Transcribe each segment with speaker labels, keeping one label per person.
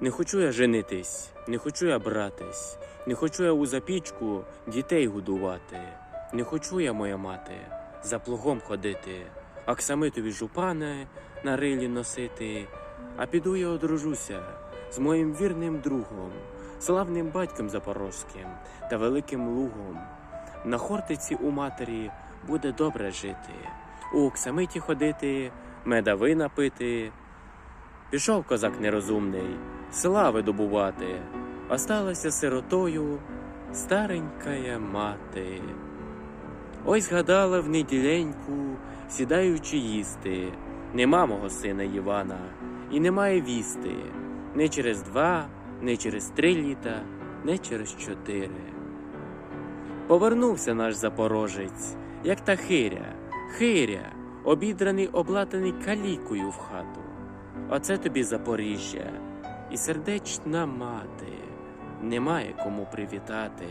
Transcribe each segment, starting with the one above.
Speaker 1: Не хочу я женитись, не хочу я братись, не хочу я у запічку дітей годувати, не хочу я, моя мати, за плугом ходити, аксамитові жупани на рилі носити, а піду я одружуся з моїм вірним другом, славним батьком запорозьким та великим лугом. На хортиці у матері буде добре жити, у оксамиті ходити, меда вина пити. Пішов козак нерозумний, слави добувати, осталася сиротою старенькая мати. Ой згадала в неділеньку, сідаючи їсти, нема мого сина Івана, і немає вісти, не через два, не через три літа, не через чотири. Повернувся наш запорожець, як та хиря, хиря, обідраний, облатаний калікою в хату. Оце тобі Запоріжжя, і сердечна мати, немає кому привітати,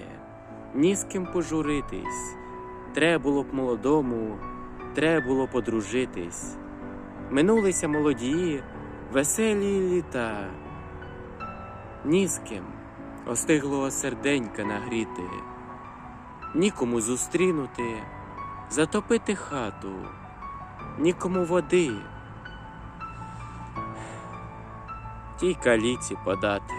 Speaker 1: ні з ким пожуритись. Треба було б молодому, треба було подружитись. Минулися молоді, веселі літа. Ні з ким. Остиглого серденька нагріти, нікому зустрінути, затопити хату, нікому води тій каліці подати.